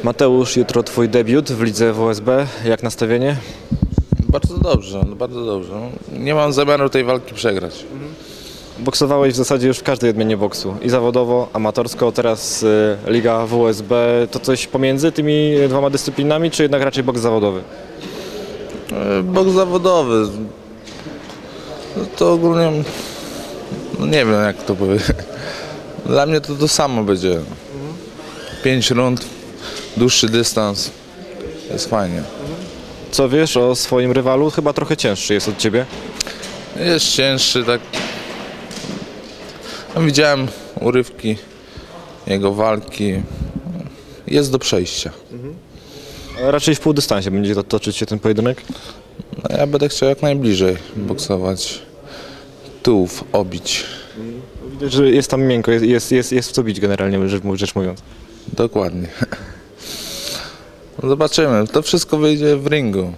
Mateusz, jutro twój debiut w lidze WSB. Jak nastawienie? Bardzo dobrze, no bardzo dobrze. Nie mam zamiaru tej walki przegrać. Boksowałeś w zasadzie już w każdej odmianie boksu. I zawodowo, amatorsko, teraz y, Liga WSB. To coś pomiędzy tymi dwoma dyscyplinami, czy jednak raczej boks zawodowy? E, Boks zawodowy. No to ogólnie, no nie wiem jak to powiedzieć. Dla mnie to to samo będzie. Pięć rund, dłuższy dystans. Jest fajnie. Co wiesz o swoim rywalu? Chyba trochę cięższy jest od ciebie. Jest cięższy, tak. No, widziałem urywki jego walki. Jest do przejścia. A Raczej w półdystansie będzie to toczyć się ten pojedynek. No, ja będę chciał jak najbliżej boksować. Tułów obić. Widać, że jest tam miękko, jest, jest, jest, jest w co bić generalnie, rzecz, rzecz mówiąc. Dokładnie. Zobaczymy. To wszystko wyjdzie w ringu.